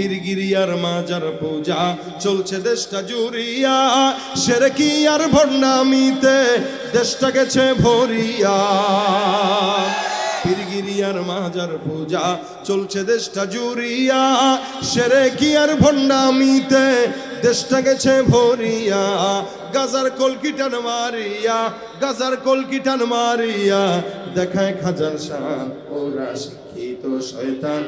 পীরগিরিয়ার মাজার পূজা চলছে দেশটা জুড়িয়া। সেরে কি আর ভণ্ডামিতে দেশটা গেছে ভরিয়া। পীরগিরিয়ার মাজার পূজা চলছে দেশটা জুড়িয়া। সেরে কি আর ভণ্ডামিতে দেশটা গেছে ভরিয়া। গাজার কলকিটান মারিয়া, গাজার কলকিটান মারিয়া। দেখায় খাজার শান ওরা শিক্ষিত শয়তান।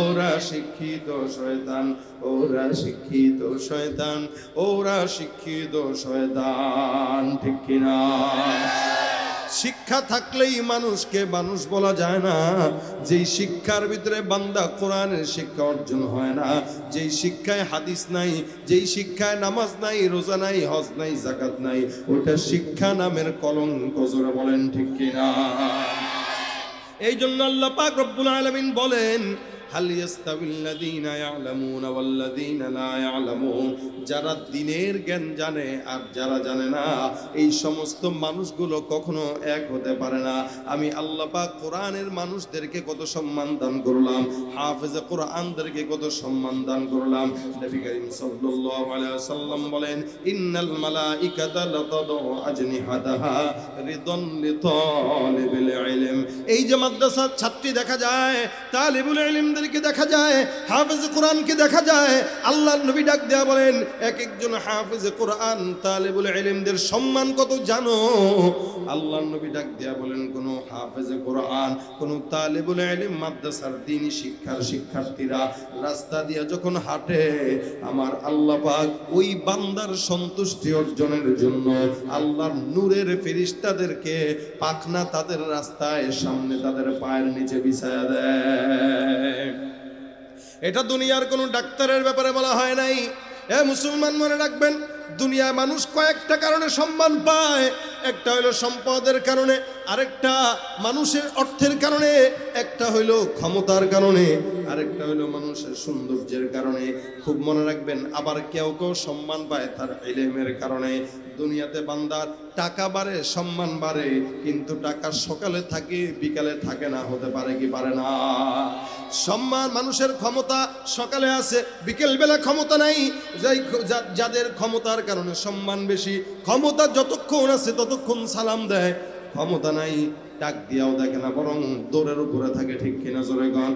ওরা শিক্ষিত শয়তান, ওরা শিক্ষিত শয়তান, ওরা শিক্ষিত শয়তান, ঠিক কিনা? শিক্ষা থাকলেই মানুষকে মানুষ বলা যায় না। যেই শিক্ষার ভিতরে বান্দা কোরআনের শিক্ষা অর্জন হয় না, যেই শিক্ষায় হাদিস নাই, যেই শিক্ষায় নামাজ নাই, রোজা নাই, হজ নাই জাকাত নাই, ওটা শিক্ষা নামের কলঙ্ক জোরে বলেন, ঠিক কিনা? এই জন্য আল্লাহ পাক রব্বুল আলামিন বলেন হাল ইয়াস্তাবিল্লাযীনা ইয়ালামুনা ওয়াল্লাযীনা লা ইয়ালামুন যারা দিনের জ্ঞান জানে আর যারা জানে না, এই সমস্ত মানুষগুলো কখনো এক হতে পারে না। আমি আল্লাহ পাক কোরআনের মানুষদেরকে কত সম্মান দান করলাম, হাফেজে কোরআনদেরকে কত সম্মান দান করলাম। নবী করিম সাল্লাল্লাহু আলাইহি ওয়াসাল্লাম বলেন, ইন্নাল মালাইকাতা লাতাদু আজনিহাতাহা রিদন লিতালিবিল ইলম। এই যে মাদ্রাসার ছাত্রী দেখা যায়, তালিবুল ইলমদেরকে দেখা যায়, হাফেজ কোরআনকে দেখা যায় আল্লাহ নবী ডাক দেয়া বলেন, এক একজন হাফেজ কোরআন তালিবুল ইলমদের সম্মান কত জানো? আল্লাহর নবী ডাক দেয়া বলেন, কোন হাফেজ কোরআন, কোন তালিবুল ইলম মাদ্রাসার দ্বীনি শিক্ষার শিক্ষার্থীরা রাস্তা দিয়ে যখন হাঁটে, আমার আল্লাহ পাক ওই বান্দার সন্তুষ্টি অর্জনের জন্য আল্লাহর নূরের ফেরিস্তাদেরকে পাখনা তাদের রাস্তায়, সামনে তাদের পায়ের নিচে বিছায়া দেয়। এটা দুনিয়ার কোনো ডাক্তারের ব্যাপারে বলা হয় নাই। এ মুসলমান মনে রাখবেন দুনিয়ায় মানুষ কয়েকটা কারণে সম্মান পায়। একটা হইল সম্পদের কারণে, আরেকটা মানুষের অর্থের কারণে, একটা হইল ক্ষমতার কারণে, আরেকটা হইল মানুষের সৌন্দর্যের কারণে। খুব মনে রাখবেন, আবার কেউ কেউ সম্মান পায় তার এলেমের কারণে। দুনিয়াতে বান্দার টাকা বাড়ে, সম্মান বাড়ে, কিন্তু টাকা সকালে থাকে, বিকালে থাকে না, হতে পারে কি পারে না। সম্মান মানুষের ক্ষমতা সকালে আছে বিকেল বেলা ক্ষমতা নাই, যাই যাদের ক্ষমতার কারণে সম্মান বেশি, ক্ষমতা যতক্ষণ আছে ততক্ষণ সালাম দেয়, ক্ষমতা নাই ডাক দিয়াও দেখে না, বরং দৌড়ের উপরে থাকে, ঠিক কিনা জোরে গন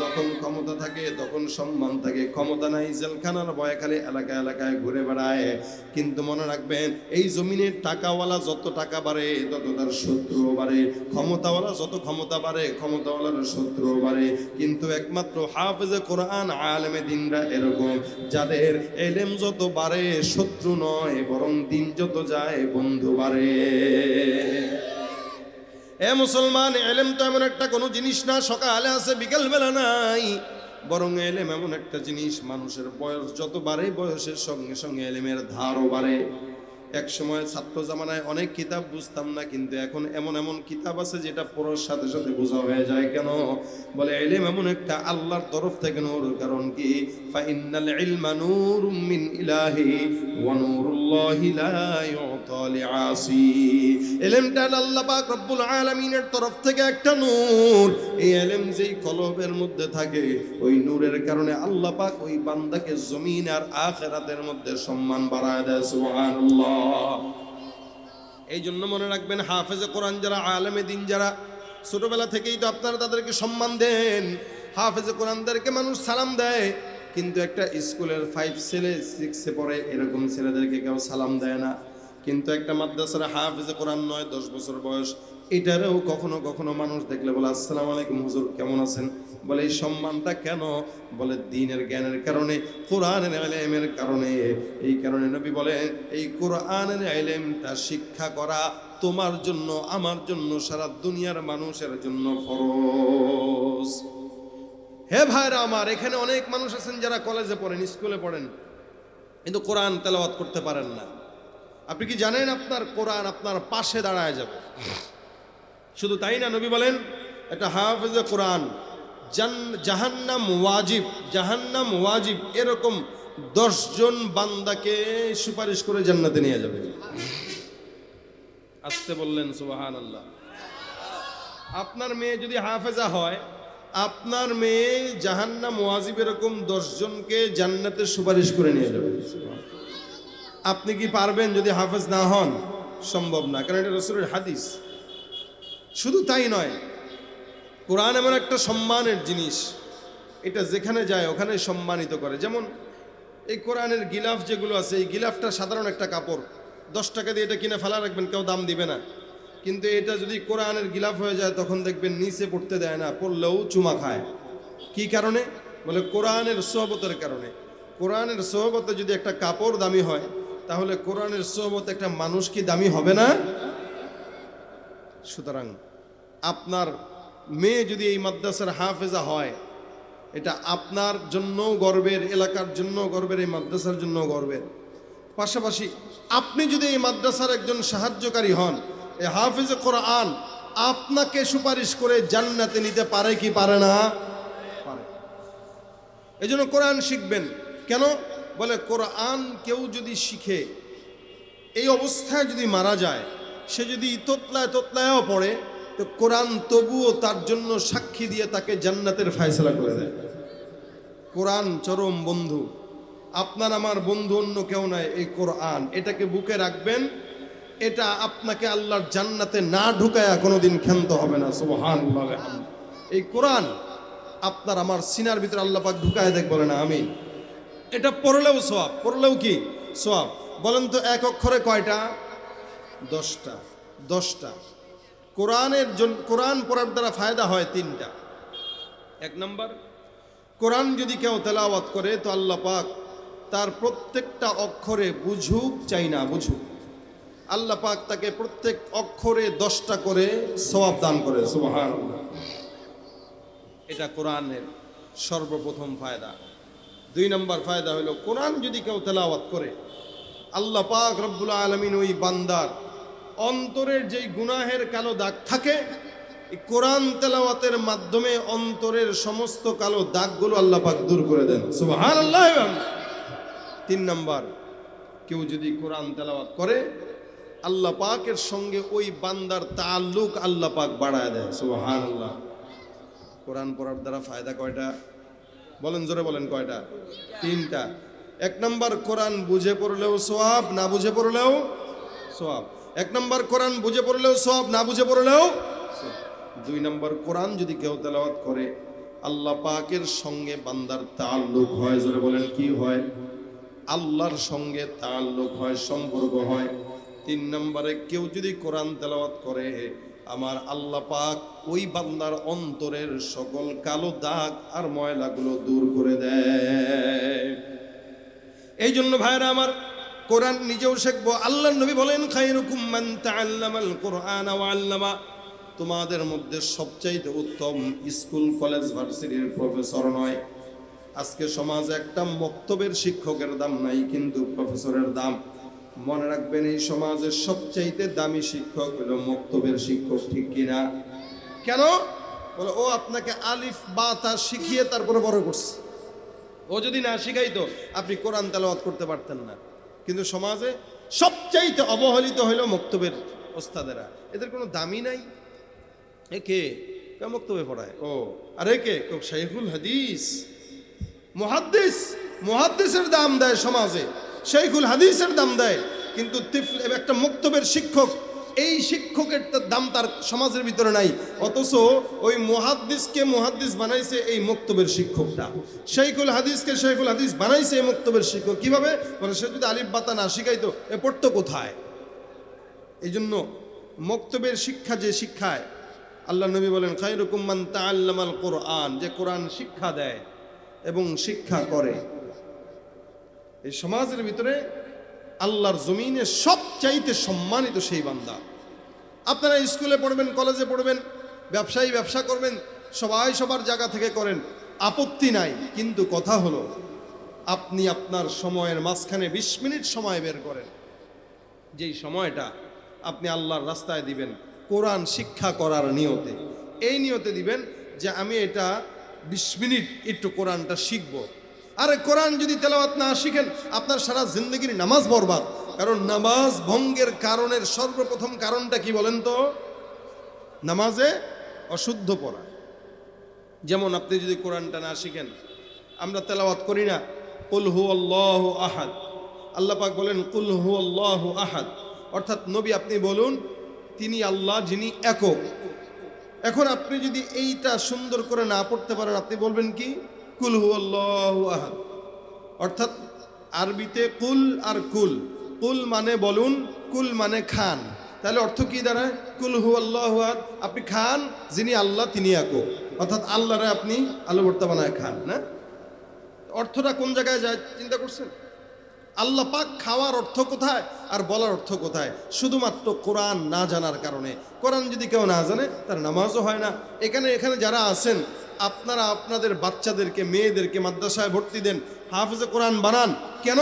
যখন ক্ষমতা থাকে, তখন সম্মান থাকে। ক্ষমতা নাই, জেলখানার ভয়ে খালি এলাকা এলাকায় ঘুরে বেড়ায়। কিন্তু মনে রাখবেন, এই জমিনের টাকাওয়ালা যত টাকা বাড়ে, তত তার শত্রু বাড়ে। ক্ষমতাওয়ালা যত ক্ষমতা বাড়ে, ক্ষমতাওয়ালার শত্রু বাড়ে। কিন্তু একমাত্র হাফেজে কোরআন আলেমে দিনরা এরকম। যাদের এলেম যত বাড়ে, শত্রু নয়, বরং দিন যত যায়, বন্ধু বাড়ে। এ মুসলমান, এলেম তো এমন একটা কোনো জিনিস না, সকালে আছে বিকেল বেলা নাই। বরং এলেম এমন একটা জিনিস, মানুষের বয়স যত বাড়ে, বয়সের সঙ্গে সঙ্গে এলেমের ধারও বাড়ে। এক সময় ছাত্র জামানায় অনেক কিতাব বুঝতাম না, কিন্তু এখন এমন এমন কিতাব আছে যেটা পড়ার সাথে সাথে বোঝা হয়ে যায়। কেন? বলে, এলেম এমন একটা আল্লাহর তরফ থেকে নূর, কারণ কি? ফাইনাল ইলমা মিন ইলাহি ওয়া নূরুল্লাহি লা ইউতা লিআসি এলেমটা আল্লাহ পাক রব্বুল আলামিনের তরফ থেকে একটা নূর। এই এলেম যেই কলবের মধ্যে থাকে, ওই নূরের কারণে আল্লাহ পাক ওই বান্দাকে জমিন আর আখেরাতের মধ্যে সম্মান বাড়ায় দেয়, সুবহানাল্লাহ। এই জন্য মনে রাখবেন, হাফেজে কোরআন যারা, আলেমে দিন যারা, ছোটবেলা থেকেই তো আপনারা তাদেরকে সম্মান দেন। হাফেজে কোরআনদেরকে মানুষ সালাম দেয়, কিন্তু একটা স্কুলের ফাইভ ছেলে সিক্সে পড়ে, এরকম ছেলেদেরকে কেউ সালাম দেয় না। কিন্তু একটা মাদ্রাসার হাফেজে কোরআন নয়, দশ বছর বয়স, এটারেও কখনো কখনো মানুষ দেখলে বলে, আসসালামু আলাইকুম হুজুর, কেমন আছেন? বলে, এই সম্মানটা কেন? বলে, দিনের জ্ঞানের কারণে, কোরআনের এলেমের কারণে। এই কারণে নবী বলেন এই কোরআনের এলেমটা শিক্ষা করা তোমার জন্য, আমার জন্য, সারা দুনিয়ার মানুষের জন্য ফরজ। হে ভাইরা আমার, এখানে অনেক মানুষ আছেন যারা কলেজে পড়েন, স্কুলে পড়েন, কিন্তু কোরআন তেলাওয়াত করতে পারেন না। আপনি কি জানেন আপনার কোরআন আপনার পাশে দাঁড়ায় যাবে? শুধু তাই না, নবী বলেন, একটা হাফেজে কোরআন জাহান্নাম ওয়াজিব জাহান্নাম ওয়াজিব। এরকম দশজন বান্দাকে সুপারিশ করে জান্নাতে নিয়ে যাবে। আসতে বললেন সুবাহান আল্লাহ আপনার মেয়ে যদি হাফেজা হয়? আপনার মেয়ে জাহান্নাম ওয়াজিব এরকম দশজনকে জান্নাতের সুপারিশ করে নিয়ে যাবে। আপনি কি পারবেন যদি হাফেজ না হন? সম্ভব না কারণ এটা রসুলের হাদিস। শুধু তাই নয় কোরআন এমন একটা সম্মানের জিনিস। এটা যেখানে যায় ওখানে সম্মানিত করে। যেমন এই কোরআনের গিলাফ যেগুলো আছে, এই গিলাফটা সাধারণ একটা কাপড়। দশ টাকা দিয়ে এটা কিনে ফেলা রাখবেন, কেউ দাম দিবে না। কিন্তু এটা যদি কোরআনের গিলাফ হয়ে যায়, তখন দেখবেন নিচে পড়তে দেয় না, পড়লেও চুমা খায়। কি কারণে? বলে কোরআনের সোহবতের কারণে। কোরআনের সোহবতে যদি একটা কাপড় দামি হয়, তাহলে কোরআনের সোহবত একটা মানুষ কি দামি হবে না? সুতরাং আপনার মেয়ে যদি এই মাদ্রাসার হাফেজা হয়, এটা আপনার জন্য গর্বের, এলাকার জন্য গর্বের, এই মাদ্রাসার জন্য গর্বের। পাশাপাশি আপনি যদি এই মাদ্রাসার একজন সাহায্যকারী হন, এই হাফেজে কোরআন আপনাকে সুপারিশ করে জান্নাতে নিতে পারে কি পারে না? পারে। এই জন্য কোরআন শিখবেন। কেন? বলে কোরআন কেউ যদি শিখে, এই অবস্থায় যদি মারা যায়, সে যদি তোতলায় তোতলায়ও পড়ে তো কোরআন তবুও তার জন্য সাক্ষী দিয়ে তাকে জান্নাতের ফায়সলা করে দেয়। কোরআন চরম বন্ধু। আপনার আমার বন্ধু অন্য কেউ নয় এই কোরআন। এটাকে বুকে রাখবেন, এটা আপনাকে আল্লাহর জান্নাতে না ঢুকায়া কোনোদিন ক্ষান্ত হবে না সুবহান এই কোরআন আপনার আমার সিনার ভিতরে আল্লাহ পাক ঢুকায় দেখ বলে না আমি এটা পড়লেও সোয়াব পড়লেও কি? সোয়াব বলেন তো এক অক্ষরে কয়টা? দশটা। দশটা। কোরআনের জন্য কোরআন পড়ার দ্বারা ফায়দা হয় তিনটা। এক নম্বর কোরআন যদি কেউ তেলাওয়াত করে তো আল্লাহ পাক তার প্রত্যেকটা অক্ষরে বুঝুক চাই না বুঝুক। আল্লাহ পাক তাকে প্রত্যেক অক্ষরে দশটা করে সওয়াব দান করে। এটা কোরআনের সর্বপ্রথম ফায়দা। দুই নম্বর ফায়দা হলো কোরআন যদি কেউ তেলাওয়াত করে আল্লাহ পাক রব্বুল আলমিন ওই বান্দার অন্তরের যেই গুনাহের কালো দাগ থাকে কোরআন তেলাওয়াতের মাধ্যমে অন্তরের সমস্ত কালো দাগগুলো আল্লাহ পাক দূর করে দেন। সুবহানাল্লাহ তিন নম্বর, কেউ যদি কোরআন তেলাওয়াত করে, আল্লাহ পাকের সঙ্গে ওই বান্দার তাল্লুক আল্লাহ পাক বাড়ায় দেয়। সুবহানাল্লাহ। কোরআন পড়ার দ্বারা ফায়দা কয়টা? বলেন, জোরে বলেন কয়টা? তিনটা। এক নম্বর, কোরআন বুঝে পড়লেও সোয়াব, না বুঝে পড়লেও সোয়াব। এক নম্বর কোরআন বুঝে পড়লেও সব, না বুঝে পড়লেও দুই নম্বর কোরআন যদি কেউ তেলাওয়াত করে, আল্লাহ পাকের সঙ্গে বান্দার তাল্লুক হয়, জোরে বলেন কি হয়? আল্লাহর সঙ্গে তাল্লুক হয়, সম্পর্ক হয়। তিন নম্বরে কেউ যদি কোরআন তেলাওয়াত করে, আমার আল্লাহ পাক ওই বান্দার অন্তরের সকল কালো দাগ আর ময়লাগুলো দূর করে দেয়। এই জন্য ভাইরা আমার কোরআন নিজেও শিখব। আল্লাহ নবী বলেন কোরআন আল্লামা। তোমাদের মধ্যে সবচাইতে উত্তম স্কুল, কলেজ, ভার্সিটির প্রফেসর নয়। আজকে সমাজে একটা মক্তবের শিক্ষকের দাম নাই, কিন্তু প্রফেসরের দাম। মনে রাখবেন, এই সমাজের সবচাইতে দামি শিক্ষক হলো মক্তবের শিক্ষক, ঠিক কিনা কেন? বলে, ও আপনাকে আলিফ, বা, তা শিখিয়ে তারপরে বড় করছে। ও যদি না শিখাইতো, আপনি কোরআন তেলাওয়াত করতে পারতেন না। কিন্তু সমাজে সবচাইতে অবহেলিত হইল মক্তবের ওস্তাদেরা। এদের কোনো দামি নাই। এ কে? মক্তবে পড়ায়। ও। আরে কে? শাইখুল হাদিস। মহাদ্দিস। মহাদ্দেশের দাম দেয় সমাজে। শেখুল হাদিসের দাম দেয়। কিন্তু একটা মুক্তবের শিক্ষক এই শিক্ষকের দাম তার সমাজের ভিতরে নাই। অথচ ওই মুহাদ্দিসকে মহাদ্দিস বানাইছে এই মুক্তবের শিক্ষকটা। শাইখুল হাদিসকে শাইখুল হাদিস বানাইছে এই মুক্তবের শিক্ষক। কীভাবে? বলে, সে যদি আলিফ বাতা না শিখাইতো, এ পড়তো কোথায়? এই জন্য মক্তবের শিক্ষা যে শিক্ষায়, আল্লাহ নবী বলেন খাইরুকুম মান তাআল্লামাল কোরআন, যে কোরআন শিক্ষা দেয় এবং শিক্ষা করে। এই সমাজের ভিতরে আল্লাহর জমিনে সবচাইতে সম্মানিত সেই বান্দা। আপনারা স্কুলে পড়বেন, কলেজে পড়বেন, ব্যবসায়ী ব্যবসা করবেন, সবাই সবার জায়গা থেকে করেন, আপত্তি নাই। কিন্তু কথা হলো, আপনি আপনার সময়ের মাঝখানে বিশ মিনিট সময় বের করেন। যেই সময়টা আপনি আল্লাহর রাস্তায় দিবেন, কোরআন শিক্ষা করার নিয়তে। এই নিয়তে দিবেন যে, আমি এটা বিশ মিনিট একটু কোরআনটা শিখব। আরে কোরআন যদি তেলাওয়াত না শিখেন, আপনার সারা জিন্দগির নামাজ বরবাদ। কারণ নামাজ ভঙ্গের কারণের সর্বপ্রথম কারণটা কি বলেন তো? নামাজে অশুদ্ধ পড়া। যেমন আপনি যদি কোরআনটা না শিখেন, আমরা তেলাওয়াত করি না, কুল হু আল্লাহ আহাদ। আল্লাহ পাক বলেন, কুল হু আল্লাহ আহাদ। অর্থাৎ নবী আপনি বলুন, তিনি আল্লাহ, যিনি একক। এখন আপনি যদি এইটা সুন্দর করে না পড়তে পারেন, আপনি বলবেন কি? কুল আহাদ। অর্থাৎ আরবিতে কুল আর কুল। কুল মানে বলুন, কুল মানে খান। তাহলে অর্থ কি দাঁড়ায়? কুল হু আল্লাহ আপনি খান, যিনি আল্লাহ তিনি একক। অর্থাৎ আল্লাহরে আপনি আলু ভর্তা বানায় খান, না? অর্থটা কোন জায়গায় যায়, চিন্তা করছেন? আল্লাহ পাক খাওয়ার অর্থ কোথায় আর বলার অর্থ কোথায়? শুধুমাত্র কোরআন না জানার কারণে। কোরআন যদি কেউ না জানে, তার নামাজও হয় না। এখানে এখানে যারা আছেন আপনারা আপনাদের বাচ্চাদেরকে মেয়েদেরকে মাদ্রাসায় ভর্তি দেন। হাফেজে কোরআন বানান। কেন?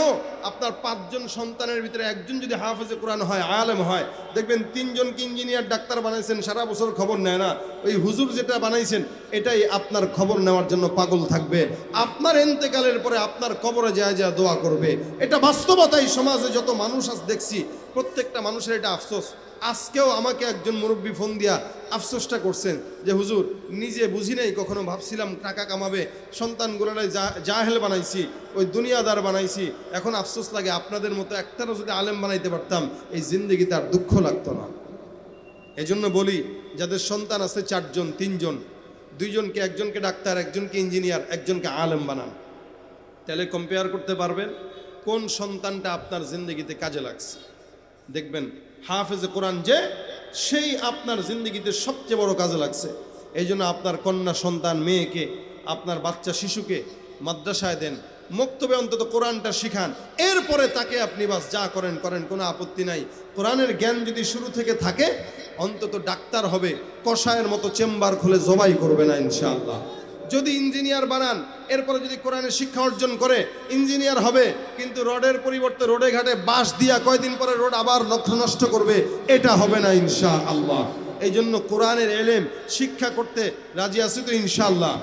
আপনার পাঁচজন সন্তানের ভিতরে একজন যদি হাফেজে কোরআন হয়, আলেম হয়, দেখবেন তিনজনকে ইঞ্জিনিয়ার, ডাক্তার বানাইছেন, সারা বছর খবর নেয় না। ওই হুজুর যেটা বানাইছেন, এটাই আপনার খবর নেওয়ার জন্য পাগল থাকবে। আপনার এন্তেকালের পরে আপনার কবরে যায় যা দোয়া করবে। এটা বাস্তবতাই, সমাজে যত মানুষ আজ দেখছি, প্রত্যেকটা মানুষের এটা আফসোস। আজকেও আমাকে একজন মুরব্বী ফোন দিয়া আফসোসটা করছেন যে, হুজুর, নিজে বুঝি নাই, কখনো ভাবছিলাম টাকা কামাবে সন্তানগুলোরাই যা জাহেল বানাইছি। ওই দুনিয়াদার বানাইছি। এখন আফসোস লাগে, আপনাদের মতো একটারও যদি আলেম বানাইতে পারতাম, এই জিন্দগিতে আর দুঃখ লাগতো না। এজন্য বলি, যাদের সন্তান আছে চারজন, তিনজন, দুইজনকে, একজনকে ডাক্তার, একজনকে ইঞ্জিনিয়ার, একজনকে আলেম বানান। তাহলে কম্পেয়ার করতে পারবেন কোন সন্তানটা আপনার জিন্দগিতে কাজে লাগছে। দেখবেন, হাফেজে কোরআন যে, সেই আপনার জিন্দগিতে সবচেয়ে বড় কাজে লাগছে। এই জন্য আপনার কন্যা সন্তান, মেয়েকে, আপনার বাচ্চা শিশুকে মাদ্রাসায় দেন মক্তবে অন্তত কোরআনটা শিখান। এরপরে তাকে আপনি বাস যা করেন করেন, কোনো আপত্তি নাই। কোরআনের জ্ঞান যদি শুরু থেকে থাকে, অন্তত ডাক্তার হবে কষায়ের মতো চেম্বার খুলে জবাই করবে না, ইনশাআল্লাহ। যদি ইঞ্জিনিয়ার বানান, এরপরে যদি কোরআনের শিক্ষা অর্জন করে, ইঞ্জিনিয়ার হবে, কিন্তু রোডের পরিবর্তে রোডে ঘাটে বাঁশ দিয়া কয়দিন পরে রোড আবার লক্ষ্য নষ্ট করবে, এটা হবে না ইনশা আল্লাহ এই জন্য কোরআনের এলেম, শিক্ষা করতে রাজি আছি তো, ইনশাআল্লাহ।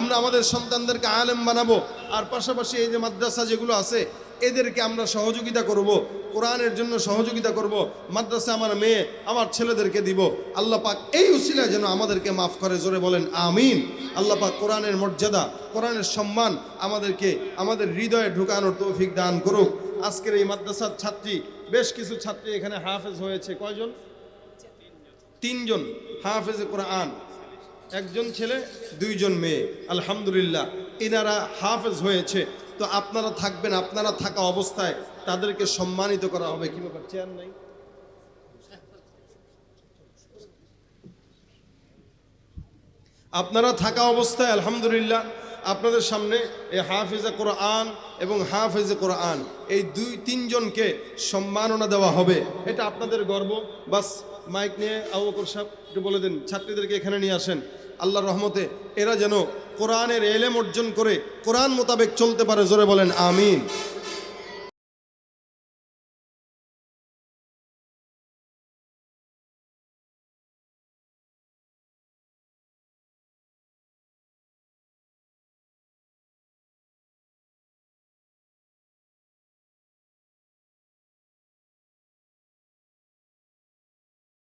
আমরা আমাদের সন্তানদেরকে আলেম বানাবো আর পাশাপাশি এই যে মাদ্রাসা যেগুলো আছে, এদেরকে আমরা সহযোগিতা করব, কোরআনের জন্য সহযোগিতা করব, মাদ্রাসা আমার মেয়ে, আমার ছেলেদেরকে দিব। আল্লাহ পাক এই উসিলা যেন আমাদেরকে মাফ করে, জোরে বলেন, আমিন। আল্লাহ পাক কোরআনের মর্যাদা, কোরআনের সম্মান আমাদেরকে, আমাদের হৃদয়ে ঢুকানোর তৌফিক দান করুক। আজকের এই মাদ্রাসার ছাত্রী, বেশ কিছু ছাত্রী এখানে হাফেজ হয়েছে। কয়জন? তিনজন। হাফেজে কোরআন। একজন ছেলে, দুইজন মেয়ে। আলহামদুলিল্লাহ। এনারা হাফেজ হয়েছে, তো আপনারা থাকবেন, আপনারা থাকা অবস্থায় তাদেরকে সম্মানিত করা হবে। কি ব্যাপার, চেয়ার নাই? আপনারা থাকা অবস্থায়, আলহামদুলিল্লাহ, আপনাদের সামনে এই হাফিজে কোরআন এবং হাফিজে কোরআন, এই দুই, তিনজনকে সম্মাননা দেওয়া হবে। এটা আপনাদের গর্ব। বাস, মাইক নিয়ে আবু সাহেব, একটু বলে দিন, ছাত্রীদেরকে এখানে নিয়ে আসেন। আল্লাহর রহমতে এরা যেন কোরআনের এলেম অর্জন করে কোরআন মোতাবেক চলতে পারে জোরে বলেন আমিন।